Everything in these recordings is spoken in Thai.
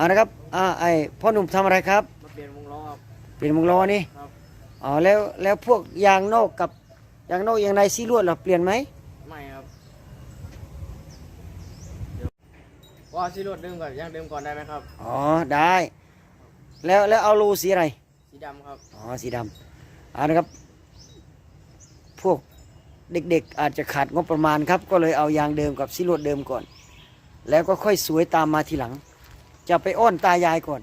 อ่านะครับอ่าไอพ่อหนุ่มทำอะไรครับมาเปลี่ยนวงล้อครับ เปลี่ยนวงล้อนี่ครับ อ๋อแล้วแล้วพวกยางนอกกับยางนอกยางในซีลวดเราเปลี่ยนไหมไม่ครับเดี๋ยวว่าซีรถเดิมก่อนย่างเดิมก่อนได้ไหมครับ อ๋อได้ แล้วแล้วเอารูสีอะไร สีดำครับ อ๋อสีดำอ่านะครับ พวกเด็กๆอาจจะขาดงบประมาณครับ ก็เลยเอายางเดิมกับซีลวดเดิมก่อน แล้วก็ค่อยสวยตามมาทีหลัง จะไปอ้อนตายายก่อน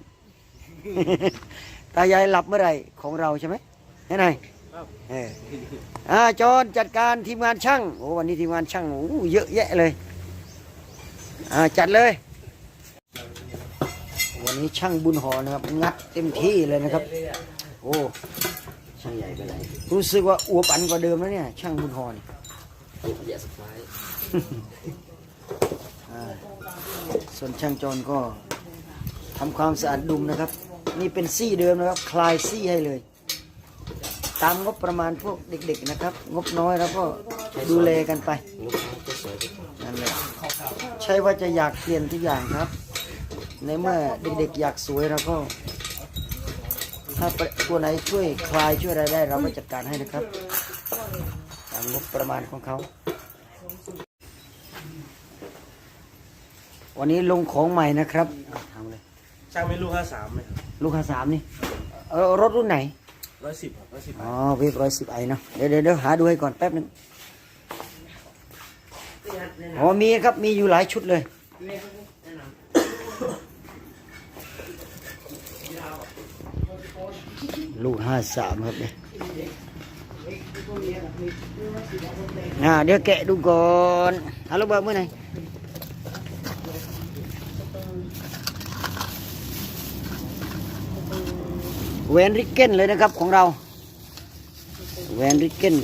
ตายายหลับเมื่อไหร่ของเราใช่ไหมแน่นายครับเอออ่าจอนจัดการทีมงานช่างโอ้วันนี้ทีมงานช่างโอ้เยอะแยะเลยอ่าจัดเลย วันนี้ช่างบุญหอนะครับ งัดเต็มที่เลยนะครับ โอ้ช่างใหญ่ไปไหนรู้สึกว่าอวบอันกว่าเดิมแล้วเนี่ย ช่างบุญหอนี่เยอะสุดท้ายอ่าส่วนช่างจอนก็ ทำความสะอาดดุมนะครับ นี่เป็นซี่เดิมนะครับ คลายซี่ให้เลย ตามงบประมาณพวกเด็กๆนะครับ งบน้อยแล้วก็ดูแลกันไปนั่นแหละใช่ว่าจะอยากเปลี่ยนทุกอย่างครับ ในเมื่อเด็กๆอยากสวยเราก็ ถ้าตัวไหนช่วยคลายช่วยอะไรได้ เราก็จัดการให้นะครับ ตามงบประมาณของเขาวันนี้ลงของใหม่นะครับทำเลย ช่างไม่ลูกห้าสามไหมลูกค้าสามนี่เออรถรุ่นไหน ร้อยสิบร้อยสิบอ๋อเวฟร้อยสิบไอเนาะเดี๋ยวเดี๋ยวเดี๋ยวหาดูให้ก่อนแป๊บหนึงอ๋อมีครับมีอยู่หลายชุดเลย ลูกห้าสามครับเนี่ยอ่าเดี๋ยวแกะดูก่อนฮัลโหลเบิร์เมื่อไหร่ แวนริกเก้นเลยนะครับของเรา แวนริกเก้น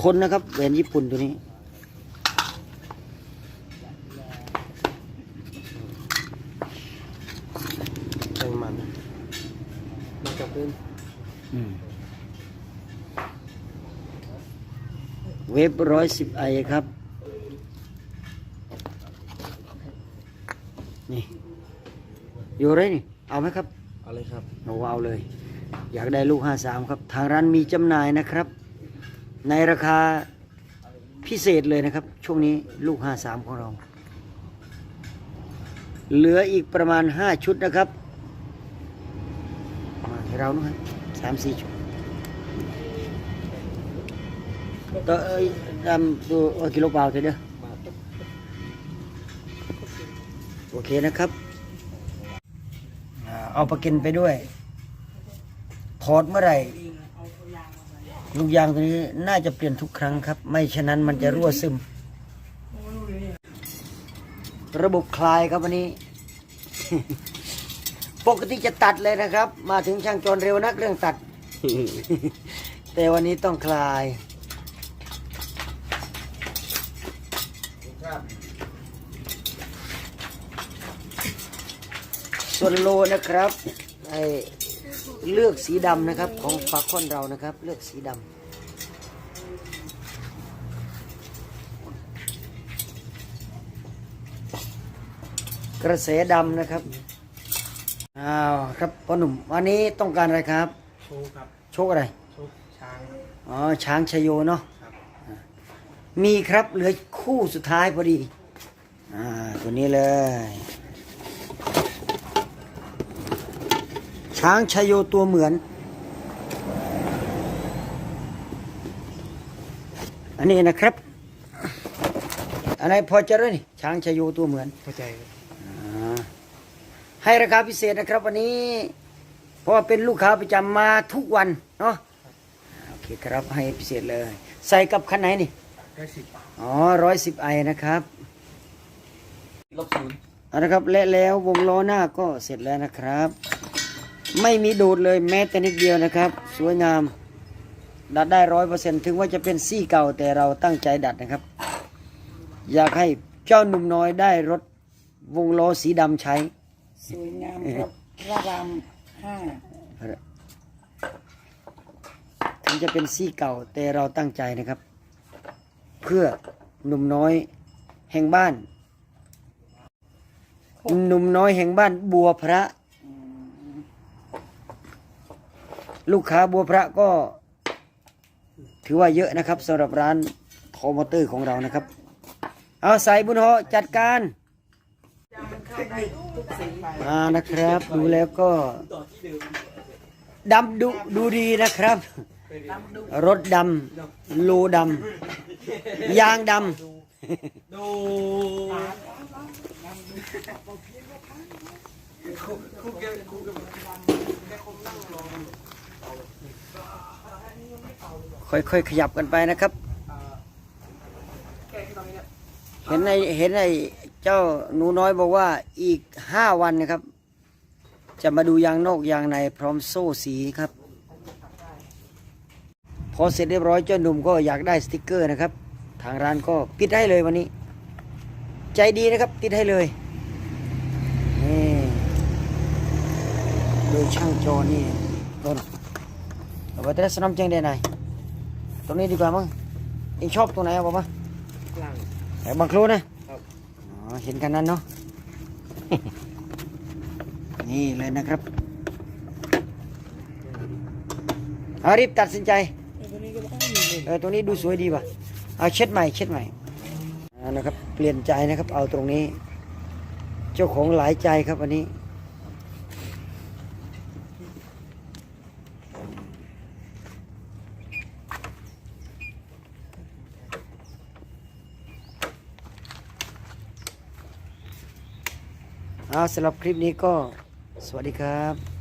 ทนนะครับแวนญี่ปุ่นตัวนี้แรงมันมาจากพื้นอืมเวฟร้อยสิบไอครับ นี่ อยู่ไรนี่ เอาไหมครับ เอาเลยครับเอาเอาเลย อยากได้ลูกห้าสามครับ ทางร้านมีจำหน่ายนะครับ ในราคาพิเศษเลยนะครับ ช่วงนี้ลูกห้าสามของเรา เหลืออีกประมาณห้าชุดนะครับ มาให้เรานะครับสามสี่ชุดตัวเอ้ยทำตัวกิโลเปล่าเถอะเด้อโอเคนะครับ เอาประกันไปด้วย ถอดเมื่อไหร่ลูกยางตัวนี้น่าจะเปลี่ยนทุกครั้งครับ ไม่ฉะนั้นมันจะรั่วซึม ระบบคลายครับวันนี้ ปกติจะตัดเลยนะครับ มาถึงช่างจรเร็วนักเรื่องตัด แต่วันนี้ต้องคลาย ส่วนโลนะครับไอเลือกสีดำนะครับของฟาคอนเรานะครับ เลือกสีดำกระแสดำนะครับอ้าวครับพ่อหนุ่มวันนี้ต้องการอะไรครับ โชว์ครับโชคอะไรโชว์ช้างอ๋อช้างชโยเนาะครับมีครับเหลือคู่สุดท้ายพอดีอ่าตัวนี้เลย ช้างชโยตัวเหมือน อันนี้นะครับอะไรพอจะรู้นี่ช้างชโยตัวเหมือนเข้าใจอ่าให้ราคาพิเศษนะครับ วันนี้ เพราะว่าเป็นลูกค้าประจำมาทุกวันเนาะโอเคครับให้พิเศษเลย ใส่กับคันไหนนี่ร้อยสิบอ๋อร้อยสิบไอนะครับลบศูนย์เอาละครับและแล้ววงล้อหน้าก็เสร็จแล้วนะครับ ไม่มีดูดเลยแม้แต่นิดเดียวนะครับ สวยงาม ดัดได้ร้อยเปอร์เซ็นถึงว่าจะเป็นซี่เก่าแต่เราตั้งใจดัดนะครับ อยากให้เจ้าหนุ่มน้อยได้รถวงล้อสีดำใช้ สวยงามครับพระรามห้าถึงจะเป็นซี่เก่าแต่เราตั้งใจนะครับ เพื่อหนุ่มน้อยแห่งบ้าน หนุ่มน้อยแห่งบ้านบัวพระ ลูกค้าบัวพระก็ ถือว่าเยอะนะครับสำหรับร้านโคมอเตอร์ของเรานะครับ เอาใส่บุญหอจัดการมานะครับ ดูแล้วก็ดำดูดูดีนะครับ รถดำโลดำยางดำดูค่อ ยๆขยับกันไปนะครับ เห็นในเห็นในเจ้าหนูน้อยบอกว่าอีกห้าวันนะครับ จะมาดูยางนอกยางในพร้อมโซ่สีครับ พอเสร็จเรียบร้อยเจ้าหนุ่มก็อยากได้สติกเกอร์นะครับ ทางร้านก็ติดให้เลยวันนี้ ใจดีนะครับติดให้เลยนี่โดยช่างโจนี่ต้นเอา ไปแต่สนามเจงได้ไหนตรงนี้ดีกว่ามั้งเองชอบตรงไหนเอาบอกมาหลัง แต่บางครูนะครับ อ๋อเห็นกันนั้นเนาะ นี่เลยนะครับเอารีบตัดสินใจ ตัวนี้ก็ได้อยู่เลยเออตรงนี้ดูสวยดีว่ะ เอาเช็ดใหม่เช็ดใหม่เอานะครับ เปลี่ยนใจนะครับ เอาตรงนี้ เจ้าของหลายใจครับวันนี้ เอาสำหรับคลิปนี้ก็สวัสดีครับ